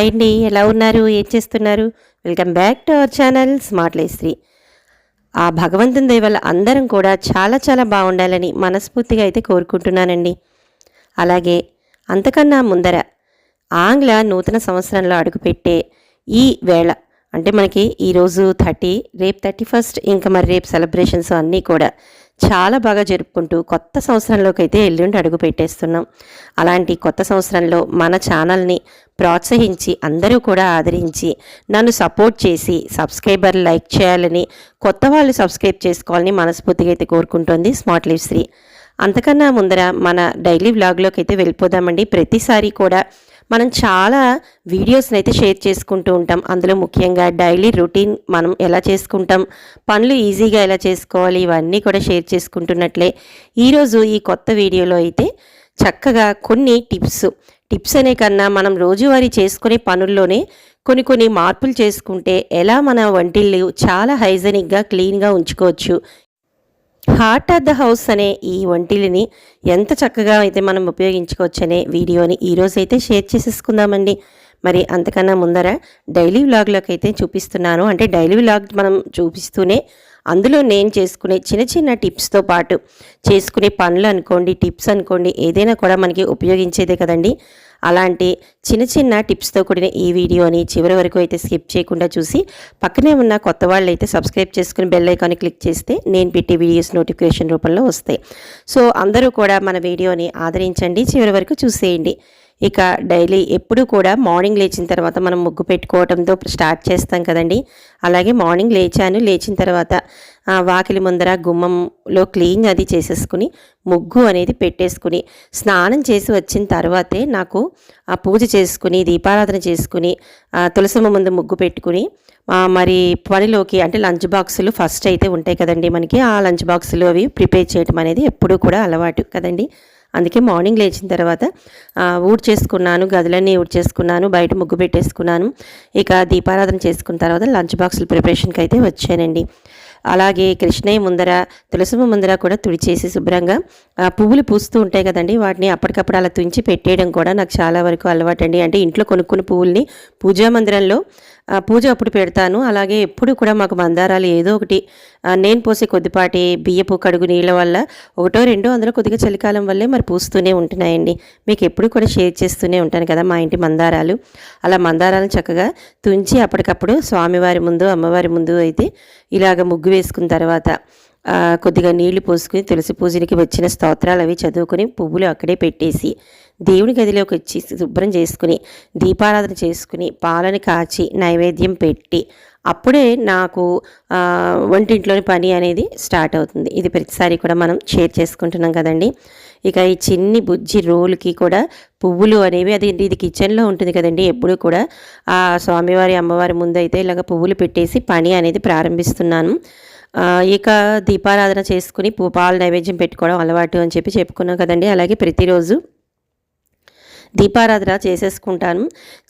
Hi అండి ఎలా ఉన్నారు? ఏం చేస్తున్నారు? Welcome back to our channel smart లేశ్రీ ఆ భగవంతుని దయ అందరం కూడా చాలా చాలా బాగుండాలని మనస్ఫూర్తిగా అయితే కోరుకుంటున్నానండి. అలాగే అంతకన్నా ముందర ఆంగ్ల నూతన సంవత్సరంలో అడుగుపెట్టే ఈ వేళ అంటే మనకి ఈరోజు థర్టీ రేపు థర్టీ ఫస్ట్ ఇంకా మరి రేపు సెలబ్రేషన్స్ అన్నీ కూడా చాలా బాగా జరుపుకుంటూ కొత్త సంవత్సరంలోకి అయితే ఎల్లుండి అడుగు పెట్టేస్తున్నాం. అలాంటి కొత్త సంవత్సరంలో మన ఛానల్ని ప్రోత్సహించి అందరూ కూడా ఆదరించి నన్ను సపోర్ట్ చేసి సబ్స్క్రైబర్ లైక్ చేయాలని కొత్త వాళ్ళు సబ్స్క్రైబ్ చేసుకోవాలని మనస్ఫూర్తిగా అయితే కోరుకుంటోంది స్మార్ట్ లివ్ శ్రీ. అంతకన్నా ముందర మన డైలీ వ్లాగ్లోకి అయితే వెళ్ళిపోదామండి. ప్రతిసారి కూడా మనం చాలా వీడియోస్ని అయితే షేర్ చేసుకుంటూ ఉంటాం. అందులో ముఖ్యంగా డైలీ రొటీన్ మనం ఎలా చేసుకుంటాం పనులు ఈజీగా ఎలా చేసుకోవాలి ఇవన్నీ కూడా షేర్ చేసుకుంటున్నట్లే. ఈరోజు ఈ కొత్త వీడియోలో అయితే చక్కగా కొన్ని టిప్స్. టిప్స్ అనే కన్నా మనం రోజువారీ చేసుకునే పనుల్లోనే కొన్ని కొన్ని మార్పులు చేసుకుంటే ఎలా మన వంటిల్లు చాలా హైజెనిక్గా క్లీన్గా ఉంచుకోవచ్చు. హార్ట్ ఆఫ్ ద హౌస్ అనే ఈ వంటిలిని ఎంత చక్కగా అయితే మనం ఉపయోగించుకోవచ్చు అనే వీడియోని ఈరోజు అయితే షేర్ చేసేసుకుందామండి. మరి అంతకన్నా ముందర డైలీ వ్లాగ్లోకి అయితే చూపిస్తున్నాను. అంటే డైలీ వ్లాగ్ మనం చూపిస్తూనే అందులో నేను చేసుకునే చిన్న చిన్న టిప్స్తో పాటు చేసుకునే పనులు అనుకోండి టిప్స్ అనుకోండి ఏదైనా కూడా మనకి ఉపయోగించేదే కదండి. అలాంటి చిన్న చిన్న టిప్స్తో కూడిన ఈ వీడియోని చివరి వరకు అయితే స్కిప్ చేయకుండా చూసి పక్కనే ఉన్న కొత్త వాళ్ళు అయితే సబ్స్క్రైబ్ చేసుకుని బెల్ ఐకాన్ని క్లిక్ చేస్తే నేను పెట్టే వీడియోస్ నోటిఫికేషన్ రూపంలో వస్తాయి. సో అందరూ కూడా మన వీడియోని ఆదరించండి. చివరి వరకు చూసేయండి. ఇక డైలీ ఎప్పుడు కూడా మార్నింగ్ లేచిన తర్వాత మనం ముగ్గు పెట్టుకోవడంతో స్టార్ట్ చేస్తాం కదండి. అలాగే మార్నింగ్ లేచాను లేచిన తర్వాత వాకిలి ముందర గుమ్మంలో క్లీన్ అది చేసేసుకుని ముగ్గు అనేది పెట్టేసుకుని స్నానం చేసి వచ్చిన తర్వాతే నాకు ఆ పూజ చేసుకుని దీపారాధన చేసుకుని తులసమ్మ ముందు ముగ్గు పెట్టుకుని మరి పనిలోకి అంటే లంచ్ బాక్సులు ఫస్ట్ అయితే ఉంటాయి కదండి మనకి. ఆ లంచ్ బాక్సులు అవి ప్రిపేర్ చేయటం అనేది ఎప్పుడూ కూడా అలవాటు కదండి. అందుకే మార్నింగ్ లేచిన తర్వాత ఊడ్ చేసుకున్నాను గదులన్నీ ఊడ్ చేసుకున్నాను బయట ముగ్గు పెట్టేసుకున్నాను. ఇక దీపారాధన చేసుకున్న తర్వాత లంచ్ బాక్సుల ప్రిపరేషన్కి అయితే వచ్చానండి. అలాగే కృష్ణయ్య ముందర తులసమ్మ ముందర కూడా తుడిచేసి శుభ్రంగా పువ్వులు పూస్తూ ఉంటాయి కదండి వాటిని అప్పటికప్పుడు అలా తుంచి పెట్టేయడం కూడా నాకు చాలా వరకు అలవాటు అండి అంటే ఇంట్లో కొనుక్కున్న పువ్వుల్ని పూజా మందిరంలో పూజ అప్పుడు పెడతాను. అలాగే ఎప్పుడు కూడా మాకు మందారాలు ఏదో ఒకటి నేను పోసే కొద్దిపాటి బియ్యపు కడుగు నీళ్ళ వల్ల ఒకటో రెండో అందులో కొద్దిగా చలికాలం వల్లే మరి పూస్తూనే ఉంటున్నాయండి. మీకు ఎప్పుడు కూడా షేర్ చేస్తూనే ఉంటాను కదా మా ఇంటి మందారాలు. అలా మందారాలను చక్కగా తుంచి అప్పటికప్పుడు స్వామివారి ముందు అమ్మవారి ముందు అయితే ఇలాగ ముగ్గు వేసుకున్న తర్వాత కొద్దిగా నీళ్ళు పోసుకుని తులసి పూజనికి వచ్చిన స్తోత్రాలు అవి చదువుకుని పువ్వులు అక్కడే పెట్టేసి దేవుని గదిలోకి వచ్చి శుభ్రం చేసుకుని దీపారాధన చేసుకుని పాలను కాచి నైవేద్యం పెట్టి అప్పుడే నాకు వంటింట్లోని పని అనేది స్టార్ట్ అవుతుంది. ఇది ప్రతిసారి కూడా మనం షేర్ చేసుకుంటున్నాం కదండి. ఇక ఈ చిన్ని బుజ్జి రోలుకి కూడా పువ్వులు అనేవి అది ఇది కిచెన్లో ఉంటుంది కదండి. ఎప్పుడు కూడా ఆ స్వామివారి అమ్మవారి ముందు అయితే ఇలాగ పువ్వులు పెట్టేసి పని అనేది ప్రారంభిస్తున్నాను. ఇక దీపారాధన చేసుకుని పాలు నైవేద్యం పెట్టుకోవడం అలవాటు అని చెప్పి చెప్పుకున్నాం కదండి. అలాగే ప్రతిరోజు దీపారాధన చేసేసుకుంటాను.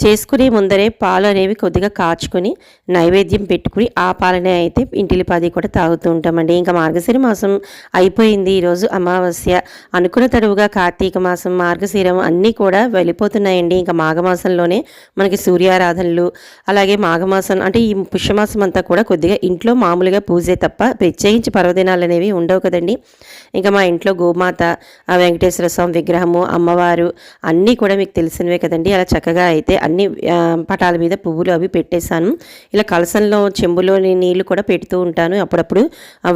చేసుకునే ముందరే పాలు అనేవి కొద్దిగా కాచుకొని నైవేద్యం పెట్టుకుని ఆ పాలనే అయితే ఇంటిలిపాది కూడా తాగుతూ ఉంటామండి. ఇంకా మార్గశిర మాసం అయిపోయింది. ఈరోజు అమావాస్య. అనుకున్న తడువుగా కార్తీక మాసం మార్గశిరం అన్నీ కూడా వెళ్ళిపోతున్నాయండి. ఇంకా మాఘమాసంలోనే మనకి సూర్యారాధనలు అలాగే మాఘమాసం అంటే ఈ పుష్యమాసం అంతా కూడా కొద్దిగా ఇంట్లో మామూలుగా పూజే తప్ప ప్రత్యేకించి పర్వదినాలు అనేవి ఉండవు కదండి. ఇంకా మా ఇంట్లో గోమాత వెంకటేశ్వర స్వామి విగ్రహము అమ్మవారు అన్నీ కూడా కూడా మీకు తెలిసినవే కదండి. అలా చక్కగా అయితే అన్ని పటాల మీద పువ్వులు అవి పెట్టేశాను. ఇలా కలసంలో చెంబులోని నీళ్ళు కూడా పెడుతూ ఉంటాను. అప్పుడప్పుడు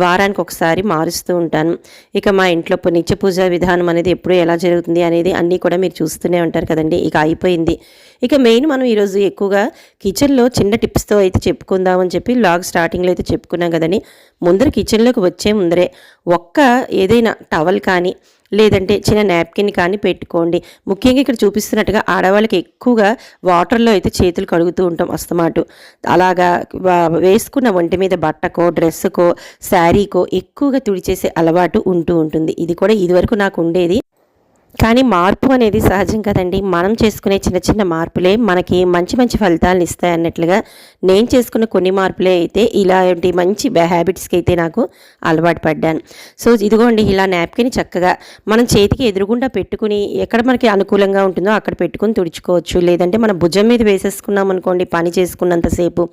వారానికి ఒకసారి మారుస్తూ ఉంటాను. ఇక మా ఇంట్లో నిత్య పూజ విధానం అనేది ఎప్పుడు ఎలా జరుగుతుంది అనేది అన్నీ కూడా మీరు చూస్తూనే ఉంటారు కదండి. ఇక అయిపోయింది. ఇక మెయిన్ మనం ఈరోజు ఎక్కువగా కిచెన్లో చిన్న టిప్స్తో అయితే చెప్పుకుందామని చెప్పి లాగ్ స్టార్టింగ్లో అయితే చెప్పుకున్నాం కదండి. ముందర కిచెన్లోకి వచ్చే ముందరే ఒక్క ఏదైనా టవల్ కానీ లేదంటే చిన్న నాప్కిన్ కానీ పెట్టుకోండి. ముఖ్యంగా ఇక్కడ చూపిస్తున్నట్టుగా ఆడవాళ్ళకి ఎక్కువగా వాటర్లో అయితే చేతులు కడుగుతూ ఉంటాం అస్తమాటు. అలాగా వేసుకున్న ఒంటి మీద బట్టకో డ్రెస్సుకో శారీకో ఎక్కువగా తుడిచేసే అలవాటు ఉంటూ ఉంటుంది. ఇది కూడా ఇదివరకు నాకు ఉండేది. కానీ మార్పు అనేది సహజం కదండి. మనం చేసుకునే చిన్న చిన్న మార్పులే మనకి మంచి మంచి ఫలితాలను ఇస్తాయి అన్నట్లుగా నేను చేసుకున్న కొన్ని మార్పులే అయితే ఇలాంటి మంచి హ్యాబిట్స్కి అయితే నాకు అలవాటు పడ్డాను. సో ఇదిగోండి ఇలా నాప్కిన్ చక్కగా మనం చేతికి ఎదురుగుండా పెట్టుకుని ఎక్కడ మనకి అనుకూలంగా ఉంటుందో అక్కడ పెట్టుకుని తుడుచుకోవచ్చు. లేదంటే మన భుజం మీద వేసేసుకున్నాం అనుకోండి పని చేసుకున్నంతసేపు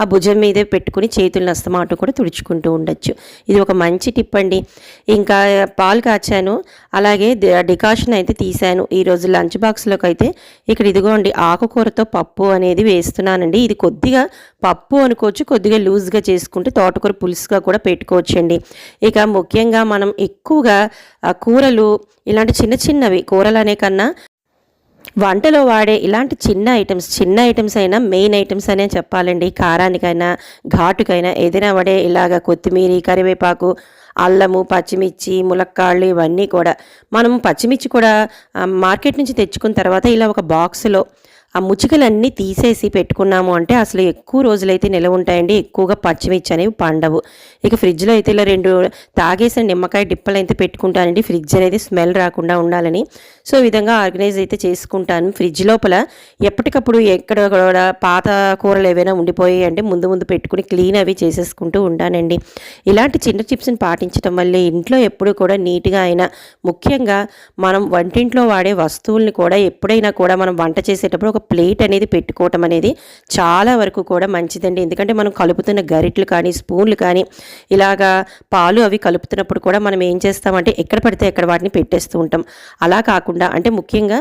ఆ భుజం మీదే పెట్టుకుని చేతులను అస్తమాటు కూడా తుడుచుకుంటూ ఉండొచ్చు. ఇది ఒక మంచి టిప్ అండి. ఇంకా పాలు కాచాను. అలాగే డికాషన్ అయితే తీసాను ఈరోజు లంచ్ బాక్స్లోకి అయితే ఇక్కడ ఇదిగోండి ఆకుకూరతో పప్పు అనేది వేస్తున్నానండి. ఇది కొద్దిగా పప్పు అనుకోవచ్చు కొద్దిగా లూజ్గా చేసుకుంటే తోటకూర పులుసుగా కూడా పెట్టుకోవచ్చండి. ఇక ముఖ్యంగా మనం ఎక్కువగా కూరలు ఇలాంటి చిన్న చిన్నవి కూరలు అనే కన్నా వంటలో వాడే ఇలాంటి చిన్న ఐటమ్స్ చిన్న ఐటమ్స్ అయినా మెయిన్ ఐటమ్స్ అనే చెప్పాలండి. కారానికైనా ఘాటుకైనా ఏదైనా వాడే ఇలాగ కొత్తిమీర కరివేపాకు అల్లము పచ్చిమిర్చి ములక్కాళ్ళు ఇవన్నీ కూడా మనం పచ్చిమిర్చి కూడా మార్కెట్ నుంచి తెచ్చుకున్న తర్వాత ఇలా ఒక బాక్స్లో ఆ ముచ్చికలన్నీ తీసేసి పెట్టుకున్నాము అంటే అసలు ఎక్కువ రోజులైతే నిలవ ఉంటాయండి. ఎక్కువగా పచ్చిమిర్చి అనేవి పండవు. ఇక ఫ్రిడ్జ్లో అయితే ఇలా రెండు తాగేసిన నిమ్మకాయ డిప్పలు అయితే పెట్టుకుంటానండి. ఫ్రిడ్జ్ అనేది స్మెల్ రాకుండా ఉండాలని. సో ఈ విధంగా ఆర్గనైజ్ అయితే చేసుకుంటాను. ఫ్రిడ్జ్ లోపల ఎప్పటికప్పుడు ఎక్కడ కూడా పాత కూరలు ఏవైనా ఉండిపోయాయి అంటే ముందు ముందు పెట్టుకుని క్లీన్ అవి చేసేసుకుంటూ ఉంటానండి. ఇలాంటి చిన్న టిప్స్ని పాటించడం వల్ల ఇంట్లో ఎప్పుడు కూడా నీట్గా అయినా ముఖ్యంగా మనం వంటింట్లో వాడే వస్తువుల్ని కూడా ఎప్పుడైనా కూడా మనం వంట చేసేటప్పుడు ఒక ప్లేట్ అనేది పెట్టుకోవటం అనేది చాలా వరకు కూడా మంచిదండి. ఎందుకంటే మనం కలుపుతున్న గరిట్లు కానీ స్పూన్లు కానీ ఇలాగా పాలు అవి కలుపుతున్నప్పుడు కూడా మనం ఏం చేస్తామంటే ఎక్కడ పడితే ఎక్కడ వాటిని పెట్టేస్తూ ఉంటాం. అలా కాకుండా అంటే ముఖ్యంగా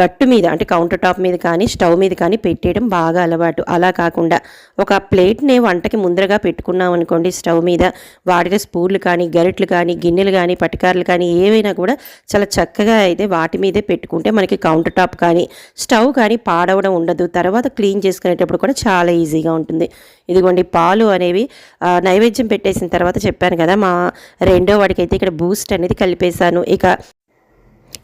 గట్టు మీద అంటే కౌంటర్ టాప్ మీద కానీ స్టవ్ మీద కానీ పెట్టేయడం బాగా అలవాటు. అలా కాకుండా ఒక ప్లేట్ని వంటకి ముందరగా పెట్టుకున్నాం అనుకోండి స్టవ్ మీద వాడిన స్పూన్లు కానీ గరిట్లు కానీ గిన్నెలు కానీ పటికారులు కానీ ఏవైనా కూడా చాలా చక్కగా అయితే వాటి మీదే పెట్టుకుంటే మనకి కౌంటర్ టాప్ కానీ స్టవ్ కానీ కానీ పాడవడం ఉండదు. తర్వాత క్లీన్ చేసుకునేటప్పుడు కూడా చాలా ఈజీగా ఉంటుంది. ఇదిగోండి పాలు అనేవి నైవేద్యం పెట్టేసిన తర్వాత చెప్పాను కదా మా రెండో వాడికి అయితే ఇక్కడ బూస్ట్ అనేది కలిపేశాను. ఇక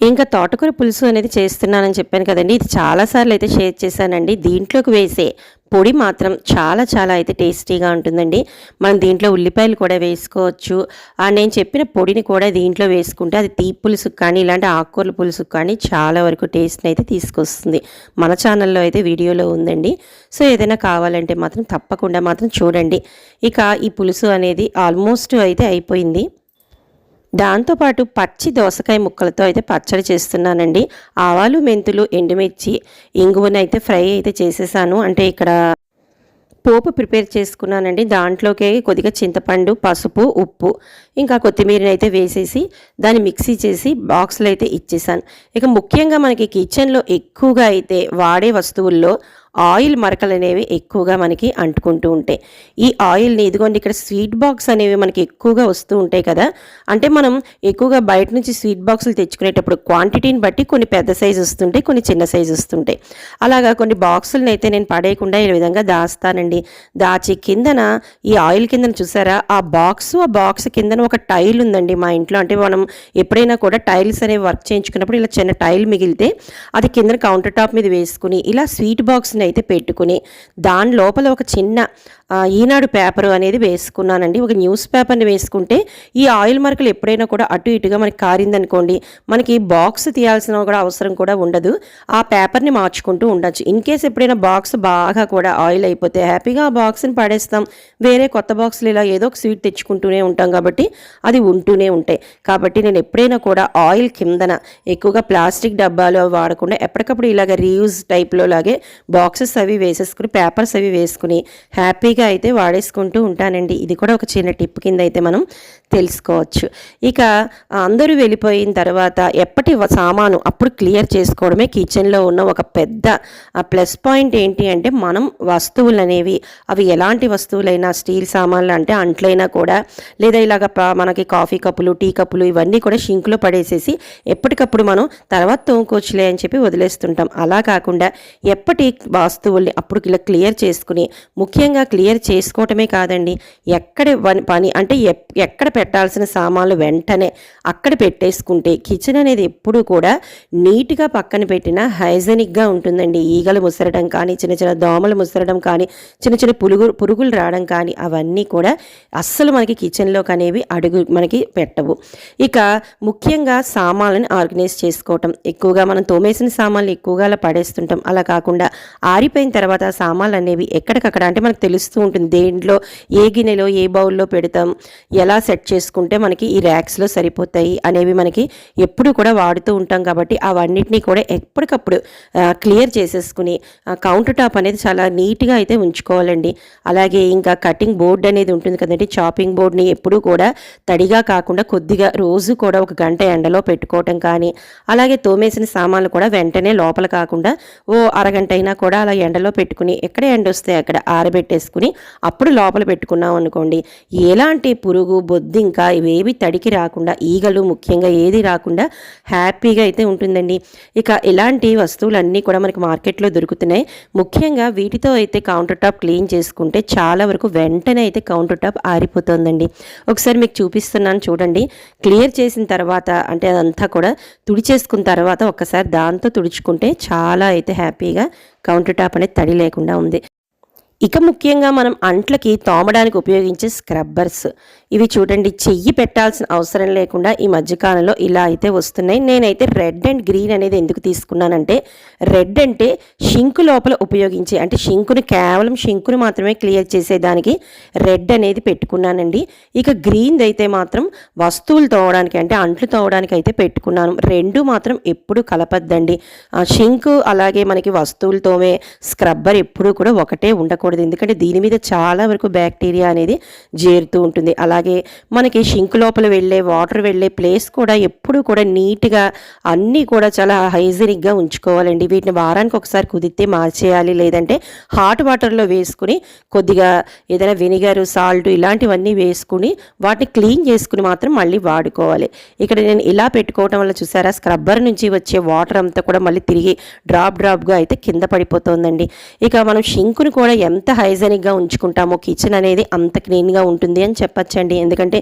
ఇంకా తోటకూర పులుసు అనేది చేస్తున్నానని చెప్పాను కదండి. ఇది చాలాసార్లు అయితే షేర్ చేశానండి. దీంట్లోకి వేసే పొడి మాత్రం చాలా చాలా అయితే టేస్టీగా ఉంటుందండి. మనం దీంట్లో ఉల్లిపాయలు కూడా వేసుకోవచ్చు. ఆ నేను చెప్పిన పొడిని కూడా దీంట్లో వేసుకుంటే అది తీ పులుసుకు కానీ ఇలాంటి ఆకుకూరల పులుసుకు కానీ చాలా వరకు టేస్ట్ని అయితే తీసుకొస్తుంది. మన ఛానల్లో అయితే వీడియోలో ఉందండి. సో ఏదైనా కావాలంటే మాత్రం తప్పకుండా మాత్రం చూడండి. ఇక ఈ పులుసు అనేది ఆల్మోస్ట్ అయితే అయిపోయింది. దాంతోపాటు పచ్చి దోసకాయ ముక్కలతో అయితే పచ్చడి చేస్తున్నానండి. ఆవాలు మెంతులు ఎండుమిర్చి ఇంగువనైతే అయితే ఫ్రై అయితే చేసేసాను. అంటే ఇక్కడ పోపు ప్రిపేర్ చేసుకున్నానండి. దాంట్లోకి కొద్దిగా చింతపండు పసుపు ఉప్పు ఇంకా కొత్తిమీరని అయితే వేసేసి దాన్ని మిక్సీ చేసి బాక్స్లో అయితే ఇచ్చేసాను. ఇక ముఖ్యంగా మనకి కిచెన్లో ఎక్కువగా అయితే వాడే వస్తువుల్లో ఆయిల్ మరకలు అనేవి ఎక్కువగా మనకి అంటుకుంటూ ఉంటాయి. ఈ ఆయిల్ని ఇదిగోండి ఇక్కడ స్వీట్ బాక్స్ అనేవి మనకి ఎక్కువగా వస్తూ ఉంటాయి కదా. అంటే మనం ఎక్కువగా బయట నుంచి స్వీట్ బాక్సులు తెచ్చుకునేటప్పుడు క్వాంటిటీని బట్టి కొన్ని పెద్ద సైజు వస్తుంటాయి కొన్ని చిన్న సైజు వస్తుంటాయి. అలాగా కొన్ని బాక్సులను అయితే నేను పడేయకుండా ఈ విధంగా దాస్తానండి. దాచి కిందన ఈ ఆయిల్ కిందన చూసారా? ఆ బాక్స్ ఆ బాక్స్ కిందన ఒక టైల్ ఉందండి మా ఇంట్లో. అంటే మనం ఎప్పుడైనా కూడా టైల్స్ అనేవి వర్క్ చేయించుకున్నప్పుడు ఇలా చిన్న టైల్ మిగిలితే అది కిందన కౌంటర్ టాప్ మీద వేసుకుని ఇలా స్వీట్ బాక్స్ని అయితే పెట్టుకుని దాని లోపల ఒక చిన్న ఈనాడు పేపర్ అనేది వేసుకున్నానండి. ఒక న్యూస్ పేపర్ని వేసుకుంటే ఈ ఆయిల్ మరకలు ఎప్పుడైనా కూడా అటు ఇటుగా మనకి కారిందనుకోండి మనకి బాక్స్ తీయాల్సిన కూడా అవసరం కూడా ఉండదు. ఆ పేపర్ని మార్చుకుంటూ ఉండొచ్చు. ఇన్ కేస్ ఎప్పుడైనా బాక్స్ బాగా కూడా ఆయిల్ అయిపోతే హ్యాపీగా ఆ బాక్స్ని పడేస్తాం. వేరే కొత్త బాక్స్లు ఇలా ఏదో ఒక స్వీట్ తెచ్చుకుంటూనే ఉంటాం కాబట్టి అది ఉంటూనే ఉంటాయి. కాబట్టి నేను ఎప్పుడైనా కూడా ఆయిల్ కిందన ఎక్కువగా ప్లాస్టిక్ డబ్బాలు అవి వాడకుండా ఎప్పటికప్పుడు ఇలాగ రీయూజ్ టైప్లో లాగే బాక్సెస్ అవి వేసేసుకుని పేపర్స్ అవి వేసుకుని హ్యాపీగా అయితే వాడేసుకుంటూ ఉంటానండి. ఇది కూడా ఒక చిన్న టిప్ కింద అయితే మనం తెలుసుకోవచ్చు. ఇక అందరూ వెళ్ళిపోయిన తర్వాత ఎప్పటి సామాను అప్పుడు క్లియర్ చేసుకోవడమే కిచెన్లో ఉన్న ఒక పెద్ద ప్లస్ పాయింట్ ఏంటి అంటే మనం వస్తువులు అనేవి అవి ఎలాంటి వస్తువులైనా స్టీల్ సామాన్లు అంటే అంట్లైనా కూడా లేదా ఇలాగ మనకి కాఫీ కప్పులు టీ కప్పులు ఇవన్నీ కూడా షింక్లో పడేసేసి ఎప్పటికప్పుడు మనం తర్వాత తోముకోవచ్చులే అని చెప్పి వదిలేస్తుంటాం. అలా కాకుండా ఎప్పటి వస్తువుల్ని అప్పుడు ఇలా క్లియర్ చేసుకుని ముఖ్యంగా క్లియర్ చేసుకోవటమే కాదండి ఎక్కడ పని అంటే ఎక్కడ పెట్టాల్సిన సామాన్లు వెంటనే అక్కడ పెట్టేసుకుంటే కిచెన్ అనేది ఎప్పుడూ కూడా నీట్గా పక్కన పెట్టిన హైజెనిక్గా ఉంటుందండి. ఈగలు ముసరడం కానీ చిన్న చిన్న దోమలు ముసరడం కానీ చిన్న చిన్న పులుగు పురుగులు రావడం కానీ అవన్నీ కూడా అస్సలు మనకి కిచెన్లోకి అనేవి అడుగు మనకి పెట్టవు. ఇక ముఖ్యంగా సామాన్లను ఆర్గనైజ్ చేసుకోవటం ఎక్కువగా మనం తోమేసిన సామాన్లు ఎక్కువగా అలా పడేస్తుంటాం. అలా కాకుండా ఆరిపోయిన తర్వాత సామాన్లు అనేవి ఎక్కడికక్కడ అంటే మనకు తెలుస్తూ ఉంటుంది. దేంట్లో ఏ గిన్నెలో ఏ బౌల్లో పెడతాం ఎలా సెట్ చేసుకుంటే మనకి ఈ ర్యాక్స్లో సరిపోతాయి అనేవి మనకి ఎప్పుడు కూడా వాడుతూ ఉంటాం కాబట్టి అవన్నిటినీ కూడా ఎప్పటికప్పుడు క్లియర్ చేసేసుకుని కౌంటర్ టాప్ అనేది చాలా నీట్గా అయితే ఉంచుకోవాలండి. అలాగే ఇంకా కటింగ్ బోర్డ్ అనేది ఉంటుంది కదండి. చాపింగ్ బోర్డ్ని ఎప్పుడూ కూడా తడిగా కాకుండా కొద్దిగా రోజు కూడా ఒక గంట ఎండలో పెట్టుకోవటం కానీ అలాగే తోమేసిన సామాన్లు కూడా వెంటనే లోపల కాకుండా ఓ అరగంట అయినా కూడా అలా ఎండలో పెట్టుకుని ఎక్కడ ఎండ వస్తే అక్కడ ఆరబెట్టేసుకుని అప్పుడు లోపల పెట్టుకున్నాం అనుకోండి. ఎలాంటి పురుగు బొద్ది ఇంకా ఇవేవి తడికి రాకుండా ఈగలు ముఖ్యంగా ఏది రాకుండా హ్యాపీగా అయితే ఉంటుందండి. ఇక ఇలాంటి వస్తువులన్నీ కూడా మనకి మార్కెట్లో దొరుకుతున్నాయి. ముఖ్యంగా వీటితో అయితే కౌంటర్ టాప్ క్లీన్ చేసుకుంటే చాలా వరకు వెంటనే అయితే కౌంటర్ టాప్ ఆరిపోతుందండి. ఒకసారి మీకు చూపిస్తున్నాను చూడండి. క్లియర్ చేసిన తర్వాత అంటే అదంతా కూడా తుడిచేసుకున్న తర్వాత ఒక్కసారి దాంతో తుడుచుకుంటే చాలా అయితే హ్యాపీగా కౌంటర్ టాప్ అనేది తడి లేకుండా ఉంది. ఇక ముఖ్యంగా మనం అంట్లకి తోమడానికి ఉపయోగించే స్క్రబ్బర్స్. ఇవి చూడండి చెయ్యి పెట్టాల్సిన అవసరం లేకుండా ఈ మధ్యకాలంలో ఇలా అయితే వస్తున్నాయి. నేనైతే రెడ్ అండ్ గ్రీన్ అనేది ఎందుకు తీసుకున్నానంటే రెడ్ అంటే షింకు లోపల ఉపయోగించే అంటే షింకుని కేవలం షింకుని మాత్రమే క్లియర్ చేసేదానికి రెడ్ అనేది పెట్టుకున్నానండి. ఇక గ్రీన్ అయితే మాత్రం వస్తువులు తోవడానికి అంటే అంట్లు తోవడానికి అయితే పెట్టుకున్నాను. రెండు మాత్రం ఎప్పుడు కలపద్దండి. ఆ షింకు అలాగే మనకి వస్తువులతోమే స్క్రబ్బర్ ఎప్పుడూ కూడా ఒకటే ఉండకూడదు. ఎందుకంటే దీని మీద చాలా వరకు బ్యాక్టీరియా అనేది చేరుతూ ఉంటుంది. అలాగే మనకి షింక్ లోపల వెళ్ళే వాటర్ వెళ్ళే ప్లేస్ కూడా ఎప్పుడు కూడా నీట్గా అన్నీ కూడా చాలా హైజీనిక్గా ఉంచుకోవాలండి. వీటిని వారానికి ఒకసారి కుదిరితే మార్చేయాలి. లేదంటే హాట్ వాటర్లో వేసుకుని కొద్దిగా ఏదైనా వెనిగర్ సాల్ట్ ఇలాంటివన్నీ వేసుకుని వాటిని క్లీన్ చేసుకుని మాత్రం మళ్ళీ వాడుకోవాలి. ఇక్కడ నేను ఇలా పెట్టుకోవటం వల్ల చూసారా? స్క్రబ్బర్ నుంచి వచ్చే వాటర్ అంతా కూడా మళ్ళీ తిరిగి డ్రాప్ డ్రాప్గా అయితే కింద పడిపోతుందండి. ఇక మనం షింక్ను కూడా ఎంత హైజెనిక్గా ఉంచుకుంటామో కిచెన్ అనేది అంత క్లీన్గా ఉంటుంది అని చెప్పచ్చండి. ఎందుకంటే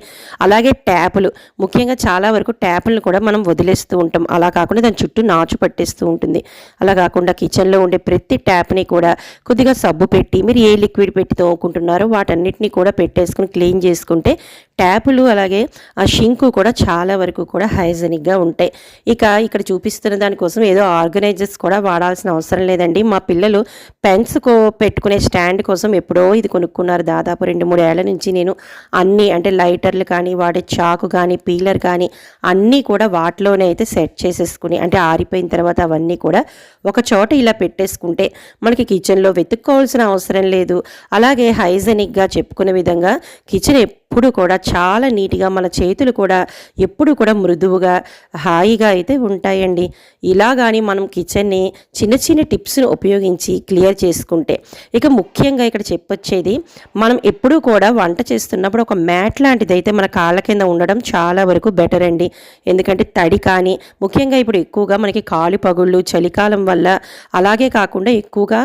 అలాగే ట్యాపులు ముఖ్యంగా చాలా వరకు ట్యాపులను కూడా మనం వదిలేస్తూ ఉంటాం. అలా కాకుండా దాని చుట్టూ నాచు పట్టేస్తూ ఉంటుంది. అలా కాకుండా కిచెన్లో ఉండే ప్రతి ట్యాప్ని కూడా కొద్దిగా సబ్బు పెట్టి మీరు ఏ లిక్విడ్ పెట్టి తోముకుంటున్నారో వాటన్నిటిని కూడా పెట్టేసుకుని క్లీన్ చేసుకుంటే ట్యాపులు అలాగే ఆ షింకు కూడా చాలా వరకు కూడా హైజెనిక్గా ఉంటాయి. ఇక ఇక్కడ చూపిస్తున్న దానికోసం ఏదో ఆర్గనైజర్స్ కూడా వాడాల్సిన అవసరం లేదండి. మా పిల్లలు పెన్స్ కో పెట్టుకునే స్టాండ్ కోసం ఎప్పుడో ఇది కొనుక్కున్నారు. దాదాపు రెండు మూడు ఏళ్ళ నుంచి నేను అన్నీ అంటే లైటర్లు కానీ వాడే చాకు కానీ పీలర్ కానీ అన్నీ కూడా వాటిలోనే అయితే సెట్ చేసేసుకుని అంటే ఆరిపోయిన తర్వాత అవన్నీ కూడా ఒక చోట ఇలా పెట్టేసుకుంటే మనకి కిచెన్లో వెతుక్కోవాల్సిన అవసరం లేదు. అలాగే హైజెనిక్గా చెప్పుకునే విధంగా కిచెన్ ఎప్పుడు కూడా చాలా నీట్గా మన చేతులు కూడా ఎప్పుడు కూడా మృదువుగా హాయిగా అయితే ఉంటాయండి. ఇలా కానీ మనం కిచెన్ని చిన్న చిన్న టిప్స్ను ఉపయోగించి క్లియర్ చేసుకుంటే ఇక ముఖ్యంగా ఇక్కడ చెప్పొచ్చేది మనం ఎప్పుడూ కూడా వంట చేస్తున్నప్పుడు ఒక మ్యాట్ లాంటిది అయితే మన కాళ్ళ కింద ఉండడం చాలా వరకు బెటర్ అండి. ఎందుకంటే తడి కానీ ముఖ్యంగా ఇప్పుడు ఎక్కువగా మనకి కాలు పగుళ్ళు చలికాలం వల్ల అలాగే కాకుండా ఎక్కువగా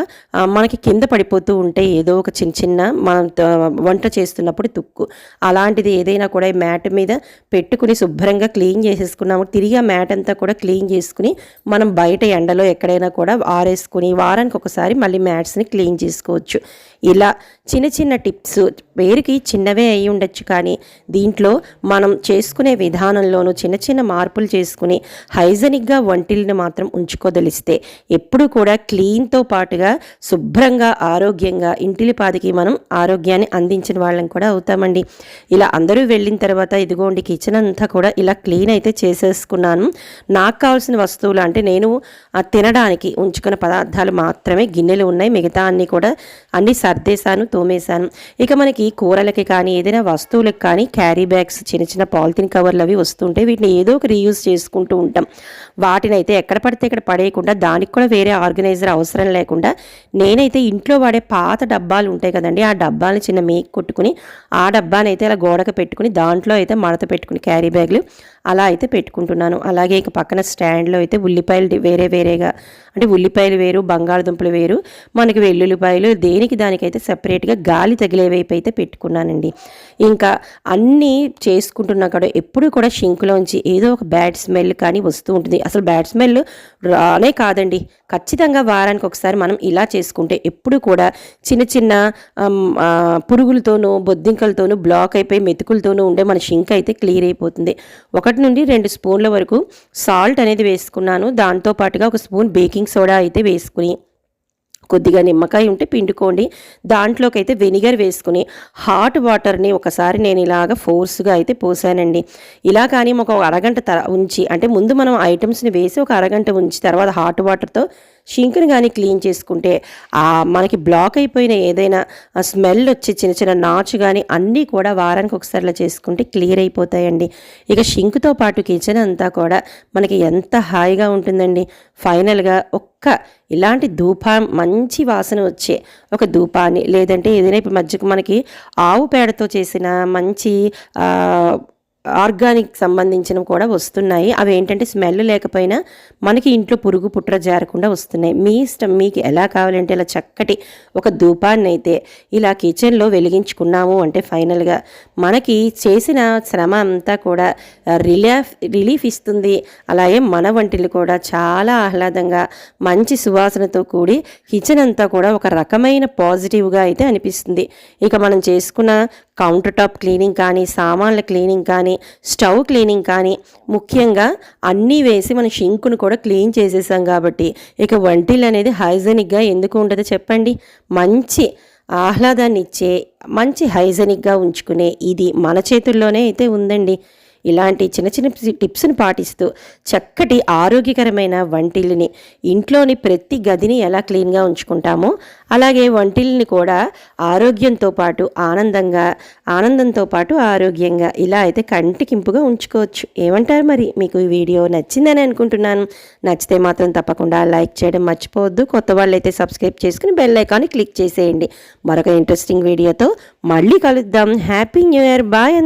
మనకి కింద పడిపోతూ ఉంటే ఏదో ఒక చిన్న చిన్న మనం త- వంట చేస్తున్నప్పుడు తుక్కు అలాంటిది ఏదైనా కూడా ఈ మ్యాట్ మీద పెట్టుకుని శుభ్రంగా క్లీన్ చేసేసుకున్నాము. తిరిగి ఆ మ్యాట్ అంతా కూడా క్లీన్ చేసుకుని మనం బయట ఎండలో ఎక్కడైనా కూడా ఆరేసుకుని వారానికి ఒకసారి మళ్ళీ మ్యాట్స్ని క్లీన్ చేసుకోవచ్చు. ఇలా చిన్న చిన్న టిప్స్ పేరుకి చిన్నవే అయి ఉండొచ్చు కానీ దీంట్లో మనం చేసుకునే విధానంలోనూ చిన్న చిన్న మార్పులు చేసుకుని హైజెనిక్గా వంటిల్ని మాత్రం ఉంచుకోదలిస్తే ఎప్పుడు కూడా క్లీన్తో పాటుగా శుభ్రంగా ఆరోగ్యంగా ఇంటిలిపాదికి మనం ఆరోగ్యాన్ని అందించిన వాళ్ళం కూడా అవుతామండి. ఇలా అందరూ వెళ్ళిన తర్వాత ఇదిగోండి కిచెన్ అంతా కూడా ఇలా క్లీన్ అయితే చేసేసుకున్నాను. నాకు కావాల్సిన వస్తువులు అంటే నేను తినడానికి ఉంచుకున్న పదార్థాలు మాత్రమే గిన్నెలు ఉన్నాయి. మిగతా అన్నీ కూడా అన్ని సర్దేశాను తోమేశాను. ఇక మనకి కూరలకి కానీ ఏదైనా వస్తువులకు కానీ క్యారీ బ్యాగ్స్ చిన్న చిన్న పాలిథిన్ కవర్లు అవి వస్తుంటే వీటిని ఏదో ఒక రీయూజ్ చేసుకుంటూ ఉంటాం. వాటిని అయితే ఎక్కడ పడితే ఇక్కడ పడేయకుండా దానికి కూడా వేరే ఆర్గనైజర్ అవసరం లేకుండా నేనైతే ఇంట్లో వాడే పాత డబ్బాలు ఉంటాయి కదండి ఆ డబ్బాని చిన్న మేక్ కొట్టుకుని ఆ డబ్బాని అయితే అలా గోడకు పెట్టుకుని దాంట్లో అయితే మడత పెట్టుకుని క్యారీ బ్యాగ్లు అలా అయితే పెట్టుకుంటున్నాను. అలాగే ఇక పక్కన స్టాండ్లో అయితే ఉల్లిపాయలు వేరే వేరేగా అంటే ఉల్లిపాయలు వేరు బంగాళదుంపలు వేరు మనకి వెల్లుల్లిపాయలు దేనికి దానికైతే సపరేట్గా గాలి తగిలే వైపు అయితే పెట్టుకున్నానండి. ఇంకా అన్నీ చేసుకుంటున్నా కూడా ఎప్పుడు కూడా షింకులోంచి ఏదో ఒక బ్యాడ్ స్మెల్ కానీ వస్తూ ఉంటుంది. అసలు బ్యాడ్ స్మెల్ రానే కాదండి. ఖచ్చితంగా వారానికి ఒకసారి మనం ఇలా చేసుకుంటే ఎప్పుడు కూడా చిన్న చిన్న పురుగులతోనూ బొద్దింకలతోనూ బ్లాక్ అయిపోయి మెతుకులతోనూ ఉండే మన షింక్ అయితే క్లియర్ అయిపోతుంది. ఒకటి నుండి రెండు స్పూన్ల వరకు సాల్ట్ అనేది వేసుకున్నాను. దాంతో పాటుగా ఒక స్పూన్ బేకింగ్ సోడా అయితే వేసుకుని కొద్దిగా నిమ్మకాయ ఉంటే పిండుకోండి. దాంట్లోకి అయితే వెనిగర్ వేసుకుని హాట్ వాటర్ని ఒకసారి నేను ఇలాగ ఫోర్స్గా అయితే పోసానండి. ఇలా కానీ ఒక అరగంట తర ఉంచి అంటే ముందు మనం ఐటమ్స్ని వేసి ఒక అరగంట ఉంచి తర్వాత హాట్ వాటర్తో షింక్ని కానీ క్లీన్ చేసుకుంటే ఆ మనకి బ్లాక్ అయిపోయిన ఏదైనా స్మెల్ వచ్చి చిన్న చిన్న నాచు కానీ అన్నీ కూడా వారానికి ఒకసారిలా చేసుకుంటే క్లియర్ అయిపోతాయండి. ఇక షింక్తో పాటు కిచెన్ అంతా కూడా మనకి ఎంత హాయిగా ఉంటుందండి. ఫైనల్గా ఒక్క ఇలాంటి ధూపం మంచి వాసన వచ్చే ఒక ధూపాన్ని లేదంటే ఏదైనా ఇప్పుడు మధ్యకు మనకి ఆవు పేడతో చేసిన మంచి ఆర్గానిక్ సంబంధించినవి కూడా వస్తున్నాయి. అవి ఏంటంటే స్మెల్ లేకపోయినా మనకి ఇంట్లో పురుగు పుట్ర జారకుండా వస్తున్నాయి. మీ ఇష్టం మీకు ఎలా కావాలంటే ఇలా చక్కటి ఒక ధూపాన్ని అయితే ఇలా కిచెన్లో వెలిగించుకున్నాము అంటే ఫైనల్గా మనకి చేసిన శ్రమ అంతా కూడా రిలీఫ్ రిలీఫ్ ఇస్తుంది. అలాగే మన వంటిలు కూడా చాలా ఆహ్లాదంగా మంచి సువాసనతో కూడి కిచెన్ అంతా కూడా ఒక రకమైన పాజిటివ్గా అయితే అనిపిస్తుంది. ఇక మనం చేసుకున్న కౌంటర్ టాప్ క్లీనింగ్ కానీ సామాన్ల క్లీనింగ్ కానీ స్టవ్ క్లీనింగ్ కానీ ముఖ్యంగా అన్నీ వేసి మన షింకును కూడా క్లీన్ చేసేసాం కాబట్టి ఇక వంటిల్ అనేది హైజెనిక్గా ఎందుకు ఉండదో చెప్పండి. మంచి ఆహ్లాదాన్ని ఇచ్చే మంచి హైజెనిక్గా ఉంచుకునే ఇది మన చేతుల్లోనే అయితే ఉందండి. ఇలాంటి చిన్న చిన్న టిప్స్ని పాటిస్తూ చక్కటి ఆరోగ్యకరమైన వంటిల్ని ఇంట్లోని ప్రతి గదిని ఎలా క్లీన్గా ఉంచుకుంటామో అలాగే వంటిల్ని కూడా ఆరోగ్యంతో పాటు ఆనందంగా ఆనందంతో పాటు ఆరోగ్యంగా ఇలా అయితే కంటికింపుగా ఉంచుకోవచ్చు. ఏమంటారు మరి? మీకు ఈ వీడియో నచ్చిందని అనుకుంటున్నాను. నచ్చితే మాత్రం తప్పకుండా లైక్ చేయడం మర్చిపోవద్దు. కొత్త వాళ్ళు అయితే సబ్స్క్రైబ్ చేసుకుని బెల్ ఐకాన్ని క్లిక్ చేసేయండి. మరొక ఇంట్రెస్టింగ్ వీడియోతో మళ్ళీ కలుద్దాం. Happy new year. బాయ్